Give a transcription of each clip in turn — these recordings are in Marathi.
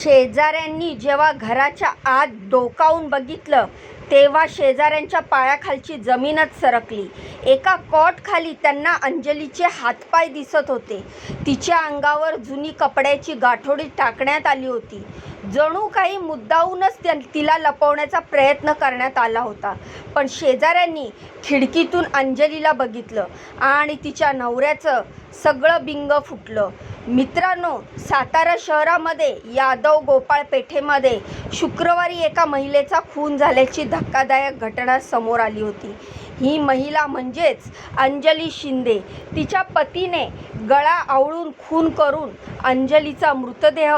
शेजाऱ्यांनी जेव्हा घराच्या आत डोकावून बघितलं तेव्हा शेजाऱ्यांच्या पायाखालची जमीनच सरकली. एका कॉट खाली त्यांना अंजलीचे हातपाय दिसत होते. तिच्या अंगावर जुनी कपड्याची गाठोडी टाकण्यात आली होती. जणू काही मुद्दाहूनच त्या तिला लपवण्याचा प्रयत्न करण्यात आला होता. पण शेजाऱ्यांनी खिडकीतून अंजलीला बघितलं आणि तिच्या नवऱ्याचं सगळं बिंग फुटलं. मित्रांनो सातारा शहरामध्ये यादव गोपाळ पेठेमध्ये शुक्रवारी एका महिलेचा खून झाल्याची धा धक्कादायक घटना समोर आली होती. ही महिला म्हणजेच अंजली शिंदे. तिच्या पतीने गळा आवळून खून करून अंजलीचा मृतदेह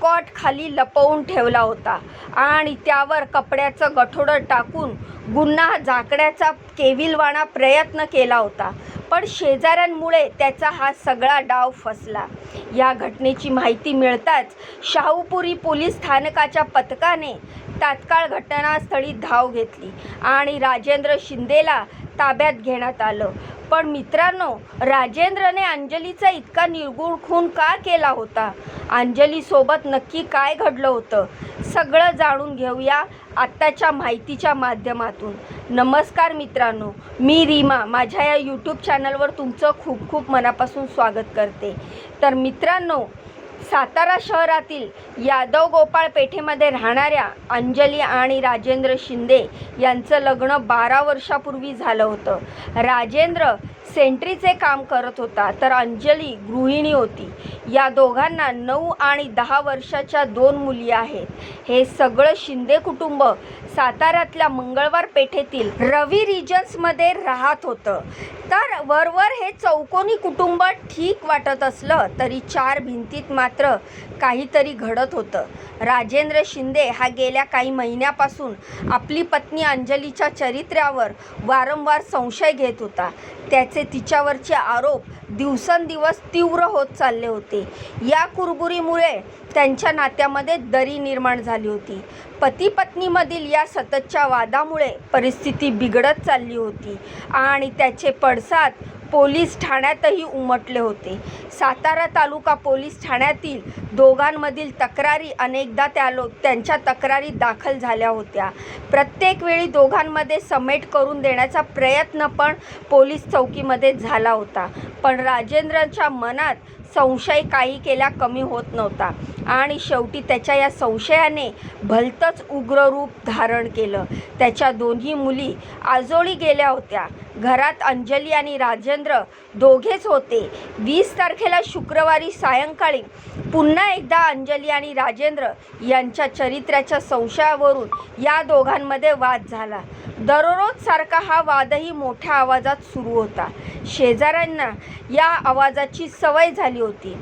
कॉट खाली लपवून ठेवला होता आणि त्यावर कपड्याचं गठोडं टाकून गुन्हा झाकण्याचा केविलवाणा प्रयत्न केला होता. पण शेजाऱ्यांमुळे त्याचा हा सगळा डाव फसला. या घटनेची माहिती मिळताच शाहूपुरी पोलीस स्थानकाच्या पथकाने तात्काळ घटनास्थळी धाव घेतली आणि राजेंद्र शिंदेला ताब्यात घेण्यात आलं. पण मित्रांनो राजेंद्रने अंजलीचा इतका निर्गुण खून का केला होता? अंजलीसोबत नक्की काय घडलं होतं? सगळं जाणून घेऊया आत्ताच्या माहितीच्या माध्यमातून. नमस्कार मित्रांनो मी रीमा. माझ्या या यूट्यूब चॅनलवर तुमचं खूप खूप मनापासून स्वागत करते. तर मित्रांनो सातारा शहरातील यादव गोपाळ पेठेमध्ये राहणाऱ्या अंजली आणि राजेंद्र शिंदे यांचं लग्न बारा वर्षापूर्वी झालं होतं. राजेंद्र सेंट्रीचे काम करत होता तर अंजली गृहिणी होती. या दोघांना नऊ आणि दहा वर्षाच्या दोन मुली आहेत. हे सगळं शिंदे कुटुंब साताऱ्यातल्या मंगळवार पेठेतील रवी रिजन्समध्ये राहत होतं. तर वरवर हे चौकोनी कुटुंब ठीक वाटत असलं तरी चार भिंतीत मात्र मात्र काहीतरी घडत होतं. राजेंद्र शिंदे हा गेल्या काही महिन्यापासून आपली पत्नी अंजलीच्या चरित्र्यावर वारंवार संशय घेत होता. त्याचे तिच्यावरचे आरोप दिवसेंदिवस तीव्र होत चालले होते. या कुरबुरीमुळे त्यांच्या नात्यामध्ये दरी निर्माण झाली होती. पती पत्नीमधील या सततच्या वादामुळे परिस्थिती बिघडत चालली होती आणि त्याचे पडसाद पोलीस ठाण्यातही उमटले होते. सातारा तालुका पोलीस ठाण्यातील दोघांमधील तक्रारी अनेकदा त्या लो त्यांच्या तक्रारी दाखल झाल्या होत्या. प्रत्येक वेळी दोघांमध्ये समेट करून देण्याचा प्रयत्न पण पोलीस चौकीमध्ये झाला होता. पण राजेंद्रच्या मनात संशय काही केल्या कमी होत नव्हता आणि शेवटी त्याच्या या संशयाने भलतंच उग्र रूप धारण केलं. त्याच्या दोन्ही मुली आजोळी गेल्या होत्या. घरात अंजली आणि राजेंद्र दोघेच होते. वीस तारखेला शुक्रवारी सायंकाळी पुन्हा एकदा अंजली आणि राजेंद्र यांच्या चरित्र्याच्या संशयावरून या दोघांमध्ये वाद झाला. दररोज सारखा हा वादही मोठ्या आवाजात सुरू होता. शेजाऱ्यांना या आवाजाची सवय झाली होती.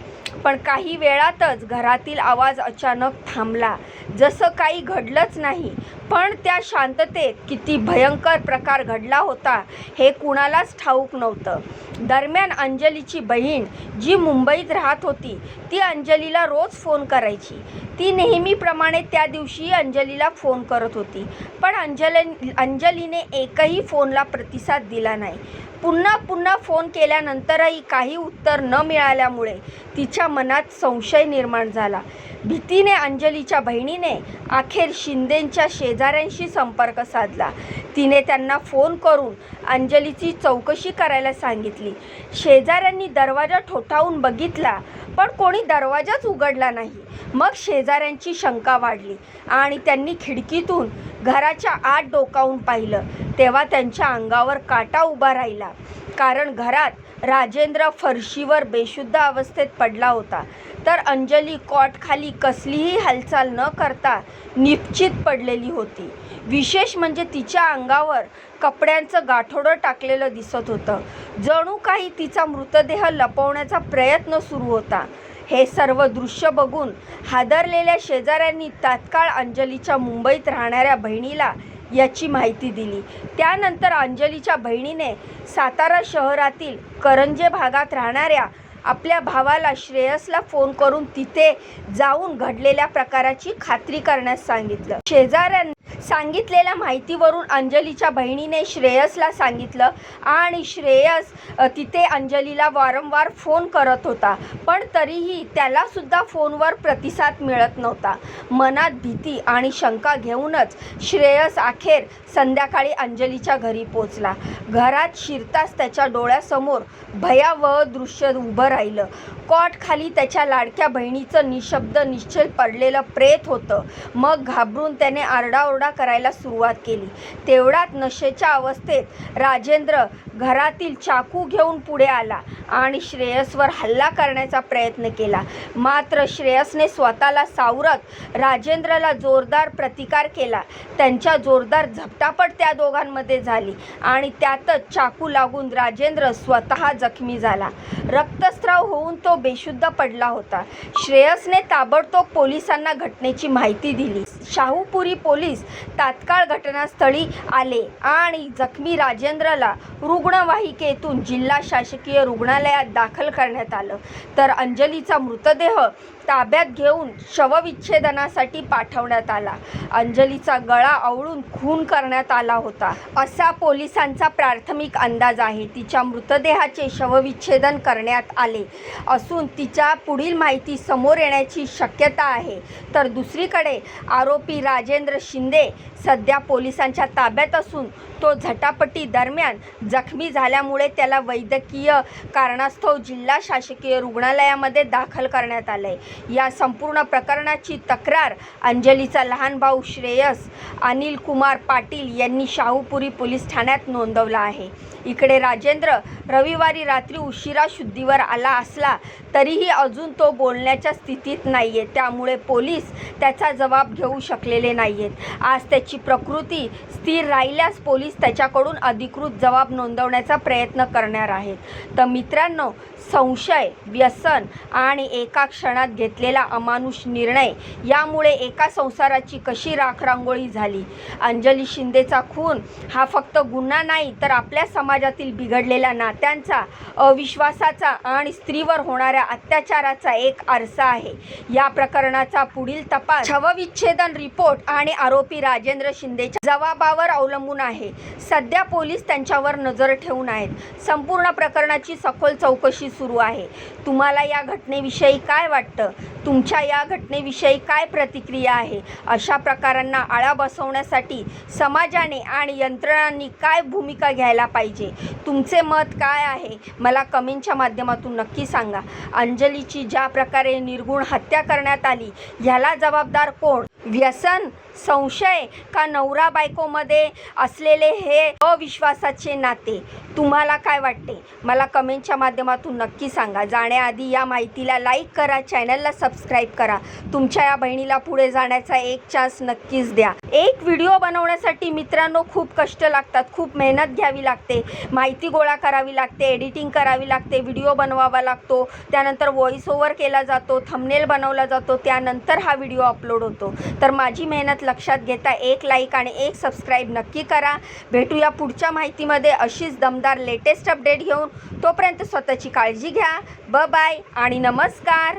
पण काही वेळातच घरातील आवाज अचानक थांबला. जसं काही घडलंच नाही पण त्या शांततेत किती भयंकर प्रकार घडला होता हे कुणालाच ठाऊक नव्हतं. दरम्यान अंजलीची बहीण जी मुंबईत राहत होती ती अंजलीला रोज फोन करायची. ती नेहमीप्रमाणे त्या दिवशी अंजलीला फोन करत होती. पण अंजली अंजलीने एकही फोनला प्रतिसाद दिला नाही. पुन्हा पुन्हा फोन केल्यानंतरही काही उत्तर न मिळाल्यामुळे तिच्या मनात संशय निर्माण झाला. भीतीने अंजलीच्या बहिणीने अखेर शिंदेंच्या शेजाऱ्यांशी संपर्क साधला. तिने त्यांना फोन करून अंजलीची चौकशी करायला सांगितली. शेजाऱ्यांनी दरवाजा ठोठावून बघितला पण कोणी दरवाजाच उघडला नाही. मग शेजाऱ्यांची शंका वाढली आणि त्यांनी खिडकीतून घराच्या आत डोकावून पाहिलं. तेव्हा त्यांच्या अंगावर काटा उभा राहिला. कारण घरात राजेंद्र फरशीवर बेशुद्ध अवस्थेत पडला होता. तर अंजली कॉटखाली कसलीही हालचाल न करता निश्चित पडलेली होती. विशेष म्हणजे तिच्या अंगावर कपड्यांचं गाठोडं टाकलेलं दिसत होतं. जणू काही तिचा मृतदेह लपवण्याचा प्रयत्न सुरू होता. हे सर्व दृश्य बघून हादरलेल्या शेजाऱ्यांनी तात्काळ अंजलीच्या मुंबईत राहणाऱ्या बहिणीला याची माहिती दिली. त्यानंतर अंजलीच्या बहिणीने सातारा शहरातील करंजे भागात राहणाऱ्या आपल्या भावाला श्रेयसला फोन करून तिथे जाऊन घडलेल्या प्रकाराची खात्री करण्यास सांगितलं. शेजाऱ्यांना सांगितलेल्या माहितीवरून अंजलीच्या बहिणीने श्रेयसला सांगितलं आणि श्रेयस तिथे अंजलीला वारंवार फोन करत होता. पण तरीही त्यालासुद्धा फोनवर प्रतिसाद मिळत नव्हता. मनात भीती आणि शंका घेऊनच श्रेयस अखेर संध्याकाळी अंजलीच्या घरी पोचला घरात शिरताच त्याच्या डोळ्यासमोर भयावह दृश्य उभं राहिलं. कॉट खाली त्याच्या लाडक्या बहिणीचं निशब्द निश्चल पडलेलं प्रेत होतं. मग घाबरून त्याने आरडाओरडा करायला सुरुवात केली. तेवढ्यात नशेच्या अवस्थेत राजेंद्र घरातील चाकू घेऊन पुढे आला आणि श्रेयसवर हल्ला करण्याचा प्रयत्न केला. मात्र श्रेयसने स्वतःला सावरत राजेंद्रला जोरदार प्रतिकार केला. त्यांच्या जोरदार झपटापट त्या दोघांमध्ये झाली आणि त्यातच चाकू लागून राजेंद्र स्वतः जखमी झाला. रक्तस्राव होऊन तो बेशुद्ध पडला होता. श्रेयसने ताबडतोब पोलिसांना घटनेची माहिती दिली. शाहूपुरी पोलीस तात्काळ घटनास्थळी आले आणि जखमी राजेंद्रला रुग्णवाहिकेतून जिल्हा शासकीय रुग्णालयात दाखल करण्यात आलं. तर अंजलीचा मृतदेह ताब्यात घेऊन शवविच्छेदनासाठी पाठवण्यात आला. अंजलीचा गळा आवळून खून करण्यात आला होता. असा पोलिसांचा प्राथमिक अंदाज आहे. तिच्या मृतदेहाचे शवविच्छेदन करण्यात आले असून तिच्या पुढील माहिती समोर येण्याची शक्यता आहे. तर दुसरीकडे आरोपी राजेंद्र शिंदे सध्या पोलिसांच्या ताब्यात असून तो झटापटी दरम्यान जखमी झाल्यामुळे त्याला वैद्यकीय कारणास्तव जिल्हा शासकीय रुग्णालयामध्ये दाखल करण्यात आलं आहे या संपूर्ण प्रकरणाची तक्रार अंजलीचा लहान भाऊ श्रेयस अनिल कुमार पाटील यांनी शाहूपुरी पोलीस ठाण्यात नोंदवला आहे. इकडे राजेंद्र रविवारी रात्री उशिरा शुद्धीवर आला असला तरीही अजून तो बोलण्याच्या स्थितीत नाही आहे त्यामुळे पोलीस त्याचा जबाब घेऊ शकलेले नाही आहेत आज त्याची प्रकृती स्थिर राहिल्यास पोलीस त्याच्याकडून अधिकृत जबाब नोंदवण्याचा प्रयत्न करणार आहेत. तर मित्रांनो संशय व्यसन आणि एका क्षणात घेतलेला अमानुष निर्णय यामुळे एका संसाराची कशी राखरांगोळी झाली? अंजली शिंदेचा खून हा फक्त गुन्हा नाही तर आपल्या समाजातील बिघडलेला नात नेत्यांचा अविश्वासाचा आणि स्त्रीवर होणाऱ्या अत्याचाराचा एक आरसा आहे. या प्रकरणाचा पुढील तपास शवविच्छेदन रिपोर्ट आणि आरोपी राजेंद्र शिंदेच्या जबाबावर अवलंबून आहे. सध्या पोलीस त्यांच्यावर नजर ठेवून आहेत. संपूर्ण प्रकरणाची सखोल चौकशी सुरू आहे. तुम्हाला या घटनेविषयी काय वाटतं? तुमच्या या घटनेविषयी काय प्रतिक्रिया आहे? अशा प्रकारांना आळा बसवण्यासाठी समाजाने आणि यंत्रणांनी काय भूमिका घ्यायला पाहिजे? तुमचे मत काय आहे? मला कमेंटच्या माध्यमातून नक्की सांगा. अंजलीची ज्या प्रकारे निर्गुण हत्या करण्यात आली ह्याला जबाबदार कोण? व्यसन संशय का नवरा बायकोमध्ये असलेले हे अविश्वासाचे नाते? तुम्हाला काय वाटते? मला कमेंटच्या माध्यमातून नक्की सांगा. जाण्याआधी या माहितीला लाईक करा चॅनलला सबस्क्राईब करा. तुमच्या या बहिणीला पुढे जाण्याचा एक चान्स नक्कीच द्या. एक व्हिडिओ बनवण्यासाठी मित्रांनो खूप कष्ट लागतात. खूप मेहनत घ्यावी लागते. माहिती गोळा करावी लागते एडिटिंग करावी लागते व्हिडिओ बनवावा लागतो. त्यानंतर व्हॉइस ओव्हर केला जातो थमनेल बनवला जातो. त्यानंतर हा व्हिडिओ अपलोड होतो. तर माझी मेहनत लक्षात घेता एक लाईक आणि एक सबस्क्राईब नक्की करा. भेटूया पुढच्या माहितीमध्ये. अशीच दमदार लेटेस्ट अपडेट घेऊन तोपर्यंत स्वतःची काळजी घ्या. ब बाय आणि नमस्कार.